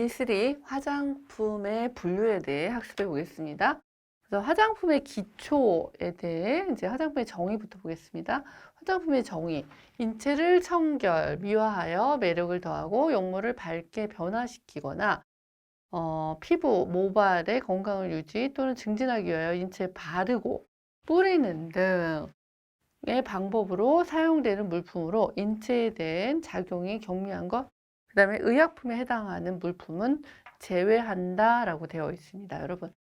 유닛 3 화장품의 분류에 대해 학습해 보겠습니다. 그래서 화장품의 기초에 대해 이제 화장품의 정의부터 보겠습니다. 화장품의 정의. 인체를 청결, 미화하여 매력을 더하고 용모를 밝게 변화시키거나 어, 피부, 모발의 건강을 유지 또는 증진하기 위하여 인체에 바르고 뿌리는 등의 방법으로 사용되는 물품으로 인체에 대한 작용이 경미한 것, 그 다음에 의약품에 해당하는 물품은 제외한다라고 되어 있습니다. 여러분,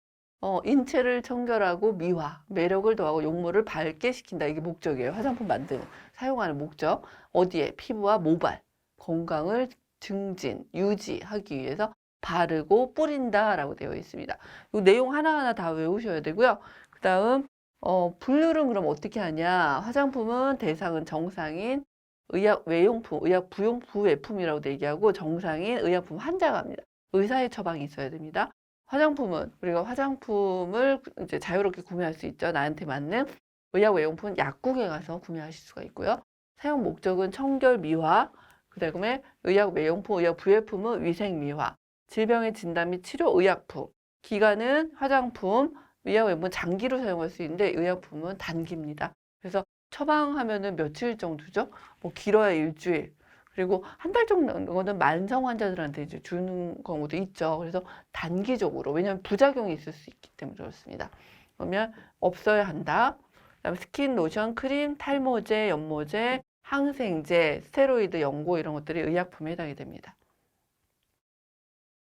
어, 인체를 청결하고 미화, 매력을 더하고 용모를 밝게 시킨다. 이게 목적이에요. 화장품 만드는, 사용하는 목적. 어디에? 피부와 모발, 건강을 증진, 유지하기 위해서 바르고 뿌린다 라고 되어 있습니다. 이 내용 하나하나 다 외우셔야 되고요. 그 다음, 어, 분류는 그럼 어떻게 하냐? 화장품은 대상은 정상인, 의약 외용품, 의약 부용 부외품이라고 얘기하고 정상인 의약품 환자가 합니다. 의사의 처방이 있어야 됩니다. 화장품은 우리가 화장품을 이제 자유롭게 구매할 수 있죠. 나한테 맞는 의약 외용품은 약국에 가서 구매하실 수가 있고요. 사용 목적은 청결 미화, 그다음에 의약 외용품, 의약 부외품은 위생 미화, 질병의 진단 및 치료 의약품, 기간은 화장품, 의약 외용품 장기로 사용할 수 있는데 의약품은 단기입니다. 그래서 처방하면은 며칠 정도죠? 뭐 길어야 일주일. 그리고 한 달 정도는 만성 환자들한테 이제 주는 경우도 있죠. 그래서 단기적으로 왜냐하면 부작용이 있을 수 있기 때문에 그렇습니다. 그러면 없어야 한다. 그다음에 스킨 로션, 크림, 탈모제, 연모제, 항생제, 스테로이드 연고 이런 것들이 의약품에 해당이 됩니다.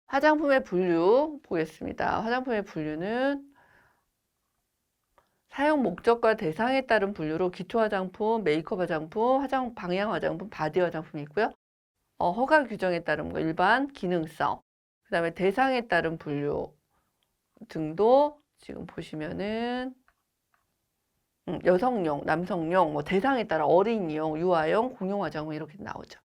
화장품의 분류 보겠습니다. 화장품의 분류는 사용 목적과 대상에 따른 분류로 기초 화장품, 메이크업 화장품, 화장 방향 화장품, 바디 화장품이 있고요. 어, 허가 규정에 따른 거 일반, 기능성, 그 다음에 대상에 따른 분류 등도 지금 보시면은 음, 여성용, 남성용, 뭐 대상에 따라 어린이용, 유아용, 공용 화장품 이렇게 나오죠.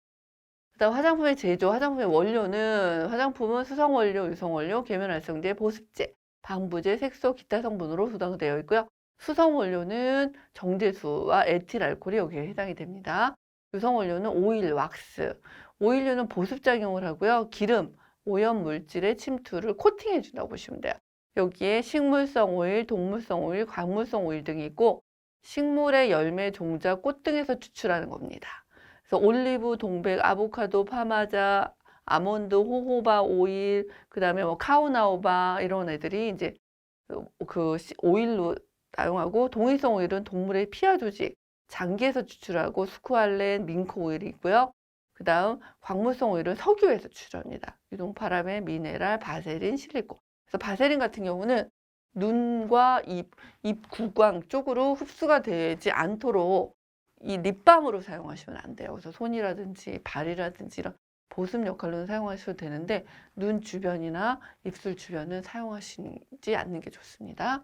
그다음 화장품의 제조, 화장품의 원료는 화장품은 수성 원료, 유성 원료, 계면 활성제, 보습제, 방부제, 색소, 기타 성분으로 구성되어 있고요. 수성 원료는 정제수와 에틸 알코올이 여기에 해당이 됩니다. 유성 원료는 오일, 왁스. 오일류는 보습 작용을 하고요. 기름, 오염 물질의 침투를 코팅해 준다고 보시면 돼요. 여기에 식물성 오일, 동물성 오일, 광물성 오일 등이 있고 식물의 열매, 종자, 꽃 등에서 추출하는 겁니다. 그래서 올리브, 동백, 아보카도, 파마자, 아몬드, 호호바 오일, 그다음에 뭐 카우나오바 이런 애들이 이제 그 오일로 사용하고 동위성 오일은 동물의 피하 조직, 장기에서 추출하고 스쿠알렌, 밍크 오일이 있고요. 그 다음 광물성 오일은 석유에서 추출합니다. 유동파라멘, 미네랄, 바세린, 실리콘. 그래서 바세린 같은 경우는 눈과 입, 입 구강 쪽으로 흡수가 되지 않도록 이 립밤으로 사용하시면 안 돼요. 그래서 손이라든지 발이라든지 이런 보습 역할로는 사용하셔도 되는데 눈 주변이나 입술 주변은 사용하시지 않는 게 좋습니다.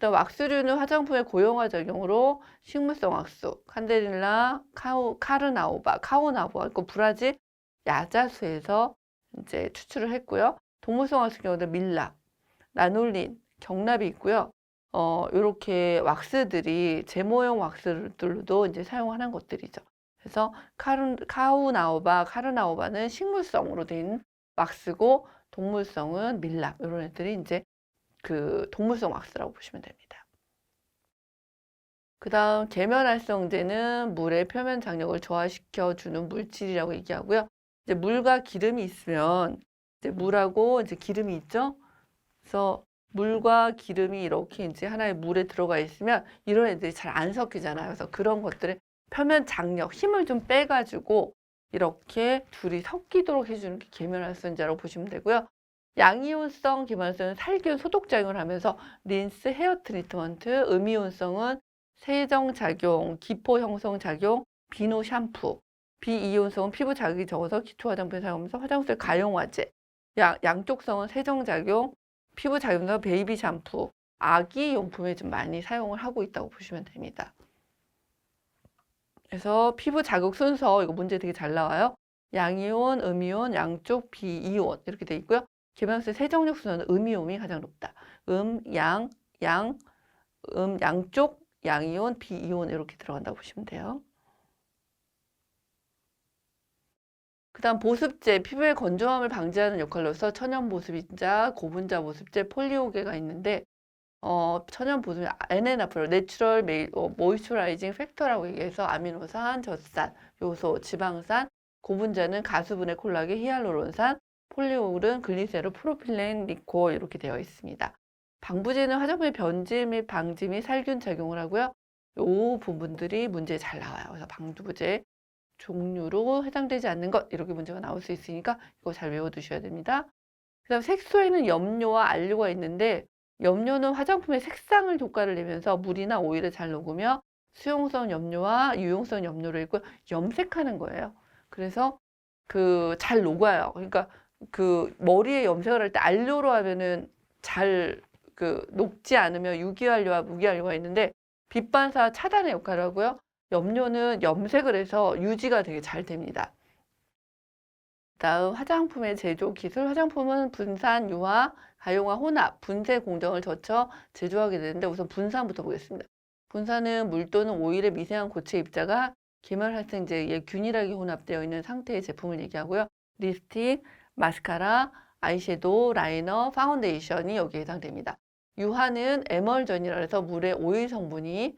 그다음 왁스류는 화장품의 고용화 작용으로 식물성 왁스, 칸데릴라, 카우, 카르나오바, 카오나바, 그 브라질 야자수에서 이제 추출을 했고요. 동물성 왁스 경우는 밀랍, 라놀린, 경납이 있고요. 어, 요렇게 왁스들이 제모형 왁스들로도 이제 사용하는 것들이죠. 그래서 카르, 카우나오바, 카르나오바는 식물성으로 된 왁스고 동물성은 밀랍 이런 애들이 이제 그 동물성 왁스라고 보시면 됩니다. 그 다음 계면활성제는 물의 표면 장력을 저하시켜 주는 물질이라고 얘기하고요. 이제 물과 기름이 있으면 이제 물하고 이제 기름이 있죠. 그래서 물과 기름이 이렇게 이제 하나의 물에 들어가 있으면 이런 애들이 잘 안 섞이잖아요. 그래서 그런 것들의 표면 장력, 힘을 좀 빼가지고 이렇게 둘이 섞이도록 해주는 게 계면활성제라고 보시면 되고요. 양이온성 기반수는 살균 소독 작용을 하면서 린스 헤어 트리트먼트, 음이온성은 세정 작용, 기포 형성 작용, 비누 샴푸, 비이온성은 피부 자극이 적어서 기초 화장품에 사용하면서 화장실 가용화제, 양, 양쪽성은 세정 작용, 피부 자극에서 베이비 샴푸, 아기 용품에 좀 많이 사용을 하고 있다고 보시면 됩니다. 그래서 피부 자극 순서 이거 문제 되게 잘 나와요. 양이온, 음이온, 양쪽 비이온 이렇게 돼 있고요. 계면수의 세정력 순서는 음이온이 가장 높다. 음, 양, 양, 음, 양쪽, 양이온, 비이온 이렇게 들어간다고 보시면 돼요. 그 그다음 보습제, 피부의 건조함을 방지하는 역할로서 천연 보습인자, 고분자 보습제, 폴리오게가 있는데 어, 천연 보습 NNF로 내추럴 메이 어, 모이스처라이징 팩터라고 얘기해서 아미노산, 젖산, 요소, 지방산, 고분자는 가수분해 콜라겐, 히알루론산, 폴리오글은 글리세롤, 프로필렌, 리콜 이렇게 되어 있습니다. 방부제는 화장품의 변질 및 방지 및 살균 작용을 하고요. 요 부분들이 문제에 잘 나와요. 그래서 방부제 종류로 해당되지 않는 것 이렇게 문제가 나올 수 있으니까 이거 잘 외워두셔야 됩니다. 그다음 색소에는 염료와 안료가 있는데 염료는 화장품의 색상을 효과를 내면서 물이나 오일에 잘 녹으며 수용성 염료와 유용성 염료를 있고 염색하는 거예요. 그래서 그 잘 녹아요. 그러니까 그 머리에 염색을 할 때 안료로 하면은 잘 그 녹지 않으면 유기안료와 무기안료가 있는데 빛 반사 차단의 역할을 하고요. 염료는 염색을 해서 유지가 되게 잘 됩니다. 다음 화장품의 제조 기술. 화장품은 분산, 유화, 가용화, 혼합, 분쇄 공정을 거쳐 제조하게 되는데 우선 분산부터 보겠습니다. 분산은 물 또는 오일의 미세한 고체 입자가 계면활성제에 균일하게 혼합되어 있는 상태의 제품을 얘기하고요. 립스틱, 마스카라, 아이섀도우, 라이너, 파운데이션이 여기에 해당됩니다. 유화는 에멀전이라 해서 물의 오일 성분이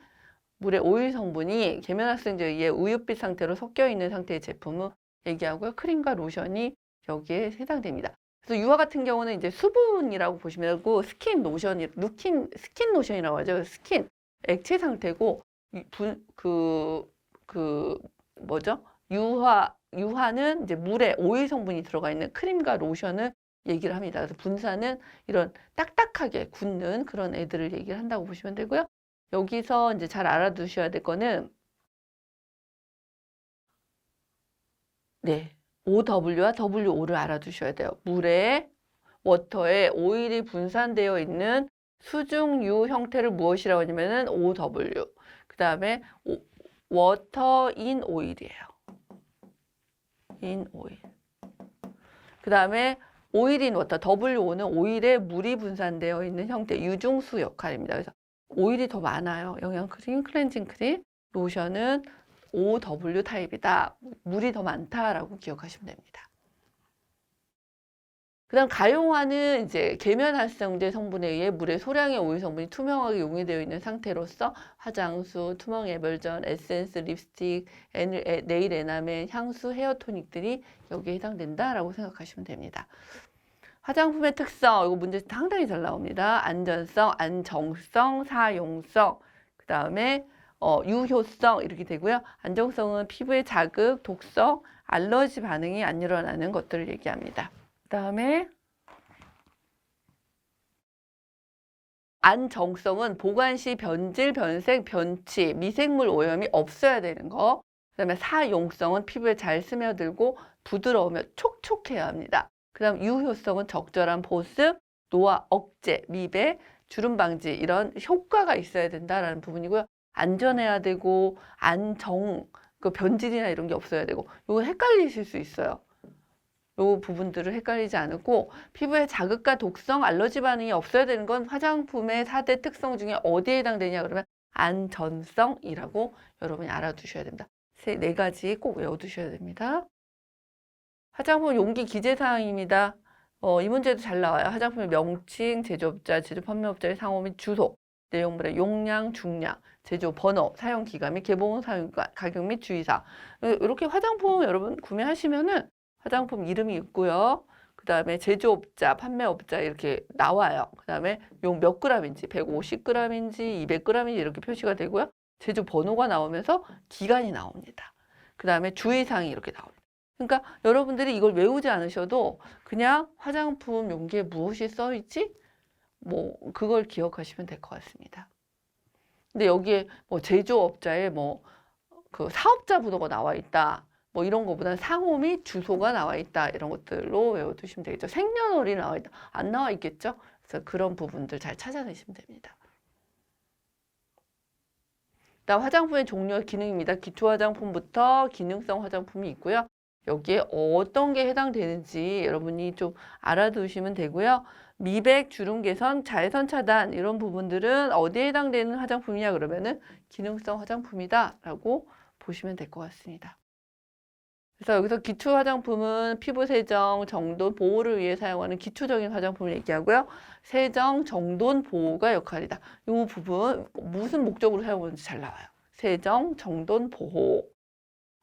물의 오일 성분이 계면활성제에 의해 우윳빛 상태로 섞여 있는 상태의 제품을 얘기하고요. 크림과 로션이 여기에 해당됩니다. 그래서 유화 같은 경우는 이제 수분이라고 보시면 되고 스킨 로션이 루킨 스킨 로션이라고 하죠. 스킨 액체 상태고 이 분- 그, 그 뭐죠? 유화 유화는 이제 물에 오일 성분이 들어가 있는 크림과 로션을 얘기를 합니다. 그래서 분사는 이런 딱딱하게 굳는 그런 애들을 얘기를 한다고 보시면 되고요. 여기서 이제 잘 알아두셔야 될 거는 네. OW와 WO를 알아두셔야 돼요. 물에 워터에 오일이 분산되어 있는 수중유 형태를 무엇이라고 하냐면은 OW. 그다음에 워터 인 오일이에요. 인 오일. 그 다음에 오일인 워터 WO는 오일에 물이 분산되어 있는 형태 유중수 역할입니다. 그래서 오일이 더 많아요. 영양 크림, 클렌징 크림, 로션은 OW 타입이다. 물이 더 많다라고 기억하시면 됩니다. 그다음 가용화는 이제 계면 활성제 성분에 의해 물의 소량의 오일 성분이 투명하게 용해되어 있는 상태로서 화장수, 투명 애벌전, 에센스, 립스틱, 에- 에- 네일 에나멜, 향수, 헤어 토닉들이 여기에 해당된다라고 생각하시면 됩니다. 화장품의 특성, 이거 문제 상당히 잘 나옵니다. 안전성, 안정성, 사용성, 그 다음에 어, 유효성 이렇게 되고요. 안정성은 피부의 자극, 독성, 알러지 반응이 안 일어나는 것들을 얘기합니다. 그 다음에 안정성은 보관 시 변질, 변색, 변치, 미생물 오염이 없어야 되는 거. 그 다음에 사용성은 피부에 잘 스며들고 부드러우며 촉촉해야 합니다. 그 다음 유효성은 적절한 보습, 노화 억제, 미백, 주름 방지 이런 효과가 있어야 된다라는 부분이고요. 안전해야 되고 안정, 그 변질이나 이런 게 없어야 되고 이거 헷갈리실 수 있어요. 요 부분들을 헷갈리지 않고 피부에 자극과 독성, 알러지 반응이 없어야 되는 건 화장품의 4대 특성 중에 어디에 해당되냐 그러면 안전성이라고 여러분이 알아두셔야 됩니다. 세, 네 가지 꼭 외워두셔야 됩니다. 화장품 용기 기재 사항입니다. 어, 이 문제도 잘 나와요. 화장품의 명칭, 제조업자, 제조 판매업자의 상호 및 주소, 내용물의 용량, 중량, 제조 번호, 사용 기간 및 개봉 사용 가격 및 주의사항. 이렇게 화장품 여러분 구매하시면은 화장품 이름이 있고요. 그 다음에 제조업자, 판매업자 이렇게 나와요. 그 다음에 용 몇 그램인지, 150g인지, 200g인지 이렇게 표시가 되고요. 제조 번호가 나오면서 기간이 나옵니다. 그 다음에 주의사항이 이렇게 나옵니다. 그러니까 여러분들이 이걸 외우지 않으셔도 그냥 화장품 용기에 무엇이 써 있지? 뭐 그걸 기억하시면 될 것 같습니다. 근데 여기에 뭐 제조업자의 뭐 그 사업자 번호가 나와 있다. 뭐 이런 거보다는 상호 및 주소가 나와 있다. 이런 것들로 외워두시면 되겠죠. 생년월일 나와 있다. 안 나와 있겠죠? 그래서 그런 부분들 잘 찾아내시면 됩니다. 다음 화장품의 종류와 기능입니다. 기초 화장품부터 기능성 화장품이 있고요. 여기에 어떤 게 해당되는지 여러분이 좀 알아두시면 되고요. 미백, 주름 개선, 자외선 차단 이런 부분들은 어디에 해당되는 화장품이냐 그러면은 기능성 화장품이다라고 보시면 될 것 같습니다. 그래서 여기서 기초 화장품은 피부 세정, 정돈, 보호를 위해 사용하는 기초적인 화장품을 얘기하고요. 세정, 정돈, 보호가 역할이다. 이 부분 무슨 목적으로 사용하는지 잘 나와요. 세정, 정돈, 보호.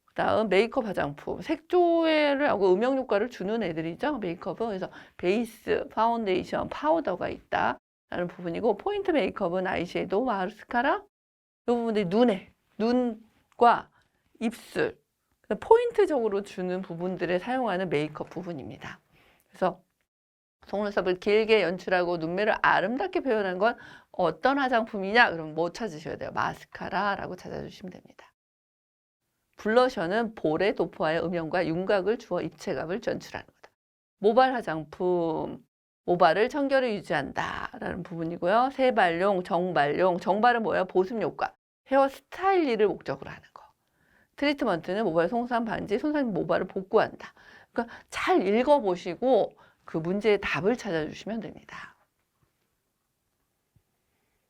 그다음 메이크업 화장품, 색조를 하고 음영 효과를 주는 애들이죠. 메이크업은 그래서 베이스, 파운데이션, 파우더가 있다 라는 부분이고 포인트 메이크업은 아이섀도우, 마스카라 이 부분들이 눈에 눈과 입술 포인트적으로 주는 부분들에 사용하는 메이크업 부분입니다. 그래서 속눈썹을 길게 연출하고 눈매를 아름답게 표현한 건 어떤 화장품이냐? 그럼 뭐 찾으셔야 돼요? 마스카라라고 찾아주시면 됩니다. 블러셔는 볼의 도포하여 음영과 윤곽을 주어 입체감을 연출하는 거다. 모발 화장품, 모발을 청결히 유지한다라는 부분이고요. 세발용, 정발용, 정발은 뭐예요? 보습 효과, 헤어 스타일리를 목적으로 하는 거. 트리트먼트는 모발 손상 방지, 손상 모발을 복구한다. 그러니까 잘 읽어보시고 그 문제의 답을 찾아주시면 됩니다.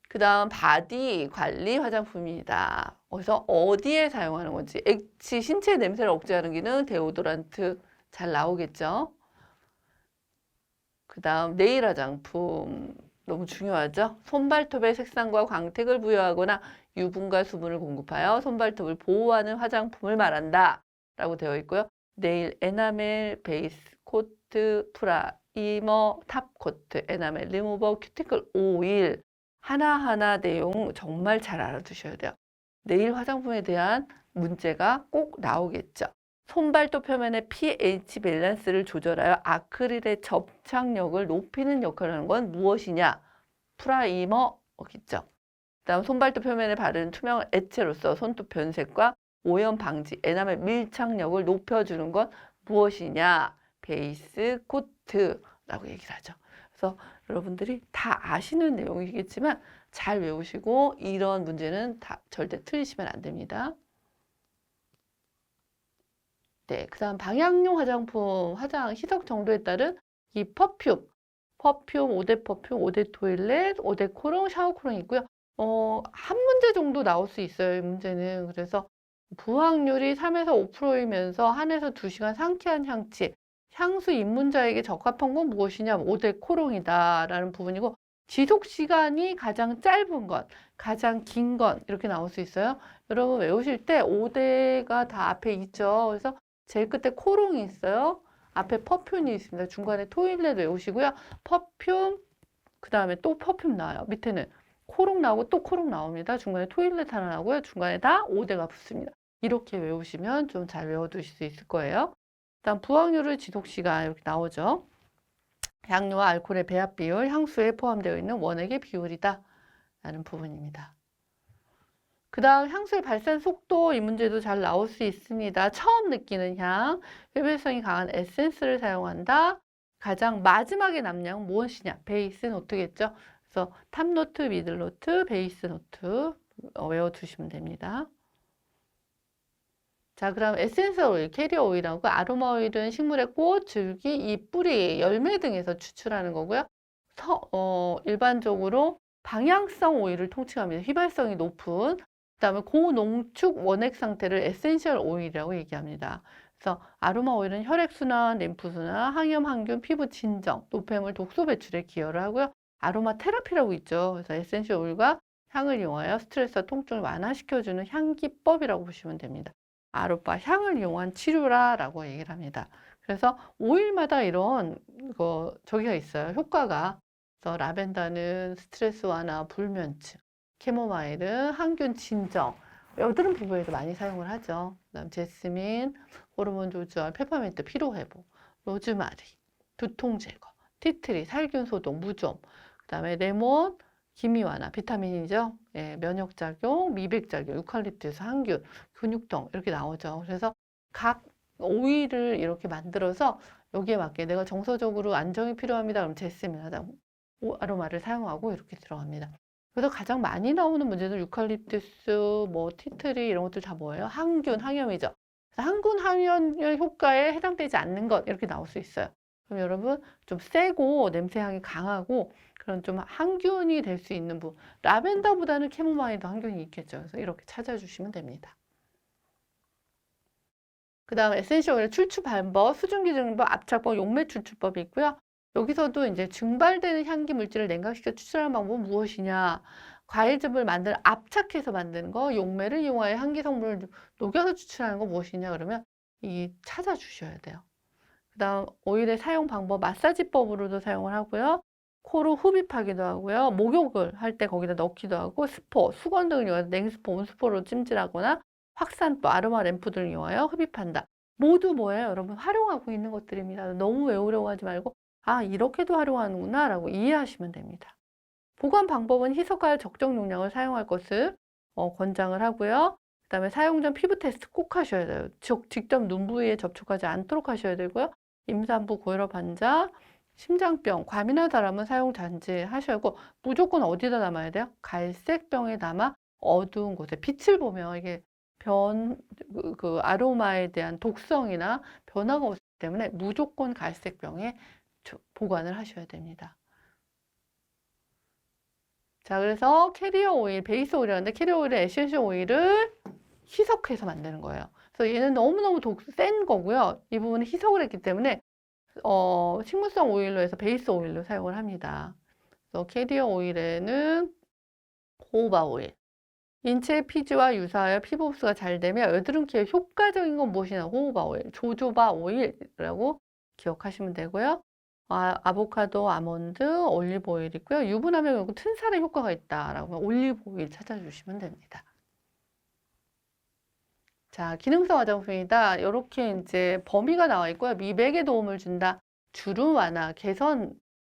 그 다음 바디 관리 화장품이다. 그래서 어디에 사용하는 건지 액체 신체 냄새를 억제하는 기능 데오도란트 잘 나오겠죠. 그 다음 네일 화장품 너무 중요하죠. 손발톱의 색상과 광택을 부여하거나 유분과 수분을 공급하여 손발톱을 보호하는 화장품을 말한다. 라고 되어 있고요. 네일 에나멜, 베이스, 코트, 프라이머, 탑 코트, 에나멜, 리무버, 큐티클 오일 하나하나 내용 정말 잘 알아두셔야 돼요. 네일 화장품에 대한 문제가 꼭 나오겠죠. 손발톱 표면의 pH 밸런스를 조절하여 아크릴의 접착력을 높이는 역할을 하는 건 무엇이냐? 프라이머겠죠. 다음 손발톱 표면에 바르는 투명 액체로서 손톱 변색과 오염 방지, 에나멜 밀착력을 높여주는 건 무엇이냐? 베이스 코트라고 얘기를 하죠. 그래서 여러분들이 다 아시는 내용이겠지만 잘 외우시고 이런 문제는 다 절대 틀리시면 안 됩니다. 네, 그 다음 방향용 화장품, 화장 희석 정도에 따른 이 퍼퓸, 퍼퓸, 5대 퍼퓸, 5대 토일렛, 5대 코롱, 샤워 코롱이 있고요. 어, 한 문제 정도 나올 수 있어요, 이 문제는. 그래서 부항률이 3에서 5%이면서 1에서 2시간 상쾌한 향취, 향수 입문자에게 적합한 건 무엇이냐? 5대 코롱이다 라는 부분이고 지속 시간이 가장 짧은 것, 가장 긴 것 이렇게 나올 수 있어요. 여러분 외우실 때 5대가 다 앞에 있죠. 그래서 제일 끝에 코롱이 있어요. 앞에 퍼퓸이 있습니다. 중간에 토일렛 외우시고요. 퍼퓸, 그 다음에 또 퍼퓸 나와요. 밑에는 코롱 나오고 또 코롱 나옵니다. 중간에 토일렛 하나 나오고요. 중간에 다 5대가 붙습니다. 이렇게 외우시면 좀 잘 외워두실 수 있을 거예요. 다음 부항률을 지속시간 이렇게 나오죠. 향료와 알코올의 배합 비율, 향수에 포함되어 있는 원액의 비율이다. 라는 부분입니다. 그 다음 향수의 발산 속도 이 문제도 잘 나올 수 있습니다. 처음 느끼는 향, 회별성이 강한 에센스를 사용한다. 가장 마지막에 남는 무엇이냐? 베이스 노트겠죠. 그래서 탑 노트, 미들 노트, 베이스 노트 어, 외워두시면 됩니다. 자, 그럼 에센스 오일, 캐리어 오일하고 아로마 오일은 식물의 꽃, 줄기, 잎, 뿌리, 열매 등에서 추출하는 거고요. 서, 어, 일반적으로 방향성 오일을 통칭합니다. 휘발성이 높은 그 다음에 고농축 원액 상태를 에센셜 오일이라고 얘기합니다. 그래서 아로마 오일은 혈액 순환, 림프 순환, 항염, 항균, 피부 진정, 노폐물 독소 배출에 기여를 하고요. 아로마 테라피라고 있죠. 그래서 에센셜 오일과 향을 이용하여 스트레스와 통증을 완화시켜주는 향기법이라고 보시면 됩니다. 아로마 향을 이용한 치료라라고 얘기를 합니다. 그래서 오일마다 이런 거 저기가 있어요. 효과가. 그래서 라벤더는 스트레스 완화, 불면증, 캐모마일은 항균 진정, 여드름 피부에도 많이 사용을 하죠. 그다음 제스민, 호르몬 조절, 페퍼민트 피로 회복, 로즈마리, 두통 제거, 티트리, 살균 소독, 무좀, 그다음에 레몬, 기미 완화, 비타민이죠. 예, 면역 작용, 미백 작용, 유칼립투스, 항균, 근육통 이렇게 나오죠. 그래서 각 오일을 이렇게 만들어서 여기에 맞게 내가 정서적으로 안정이 필요합니다. 그럼 제스민 하다 아로마를 사용하고 이렇게 들어갑니다. 그래서 가장 많이 나오는 문제는 유칼립투스, 뭐 티트리 이런 것들 다 뭐예요? 항균, 항염이죠. 항균, 항염 효과에 해당되지 않는 것 이렇게 나올 수 있어요. 그럼 여러분 좀 세고 냄새향이 강하고 그런 좀 항균이 될 수 있는 부 라벤더보다는 캐모마일도 항균이 있겠죠. 그래서 이렇게 찾아주시면 됩니다. 그 다음 에센셜 오일 출추 방법, 수증 기준법, 압착법, 용매 출추법이 있고요. 여기서도 이제 증발되는 향기 물질을 냉각시켜 추출하는 방법은 무엇이냐? 과일즙을 만들 압착해서 만드는 거, 용매를 이용하여 향기 성분을 녹여서 추출하는 거 무엇이냐? 그러면 이 찾아주셔야 돼요. 그 다음 오일의 사용 방법, 마사지법으로도 사용을 하고요. 코로 흡입하기도 하고요. 목욕을 할 때 거기다 넣기도 하고 스포, 수건 등을 이용해서 냉스포, 온스포로 찜질하거나 확산법, 아로마 램프 등을 이용하여 흡입한다. 모두 뭐예요? 여러분 활용하고 있는 것들입니다. 너무 외우려고 하지 말고 아 이렇게도 활용하는구나 라고 이해하시면 됩니다. 보관 방법은 희석하여 적정 용량을 사용할 것을 어, 권장을 하고요. 그 다음에 사용 전 피부 테스트 꼭 하셔야 돼요. 즉, 직접 눈 부위에 접촉하지 않도록 하셔야 되고요. 임산부, 고혈압 환자, 심장병, 과민한 사람은 사용 잔지하셔야 하고 무조건 어디다 담아야 돼요? 갈색 병에 담아 어두운 곳에 빛을 보면 이게 변, 그, 그 아로마에 대한 독성이나 변화가 없기 때문에 무조건 갈색 병에 조- 보관을 하셔야 됩니다. 자, 그래서 캐리어 오일, 베이스 오일이라는데 캐리어 오일의 에센셜 오일을 희석해서 만드는 거예요. 그래서 얘는 너무너무 독, 센 거고요. 이 부분은 희석을 했기 때문에 어, 식물성 오일로 해서 베이스 오일로 사용을 합니다. 그래서 캐리어 오일에는 호호바 오일. 인체 피지와 유사하여 피부 흡수가 잘 되며 여드름기에 효과적인 건 무엇이냐? 호호바 오일, 조조바 오일이라고 기억하시면 되고요. 아, 아보카도, 아몬드, 올리브 오일 있고요. 유분하면 튼살에 효과가 있다라고 올리브 오일 찾아주시면 됩니다. 자, 기능성 화장품이다. 이렇게 이제 범위가 나와 있고요. 미백에 도움을 준다. 주름 완화, 개선,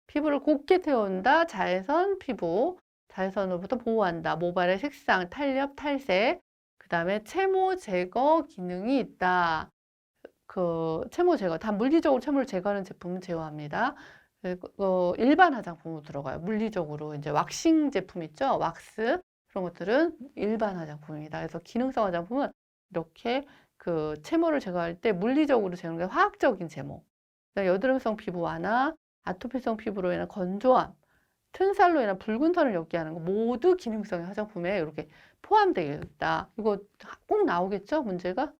피부를 곱게 태운다. 자외선 피부, 자외선으로부터 보호한다. 모발의 색상, 탄력, 탈색. 그 다음에 채모 제거 기능이 있다. 그 채모 제거, 다 물리적으로 채모를 제거하는 제품은 제어합니다. 어, 일반 화장품으로 들어가요. 물리적으로 이제 왁싱 제품 있죠? 왁스 그런 것들은 일반 화장품입니다. 그래서 기능성 화장품은 이렇게 그 채모를 제거할 때 물리적으로 제거하는 게 화학적인 제모. 그다음에 여드름성 피부 완화, 아토피성 피부로 인한 건조함, 튼살로 인한 붉은 선을 옅게 하는 거 모두 기능성의 화장품에 이렇게 포함되어 있다. 이거 꼭 나오겠죠? 문제가?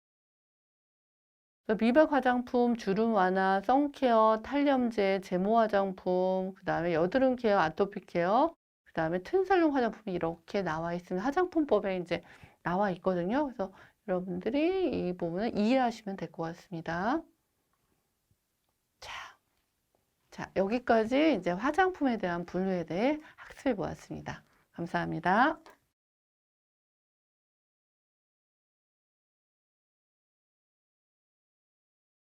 미백 화장품, 주름 완화, 선케어, 탄염제, 제모 화장품, 그 다음에 여드름 케어, 아토피 케어, 그 다음에 튼살용 화장품이 이렇게 나와 있으면 화장품법에 이제 나와 있거든요. 그래서 여러분들이 이 부분을 이해하시면 될 것 같습니다. 자, 자, 여기까지 이제 화장품에 대한 분류에 대해 학습해 보았습니다. 감사합니다.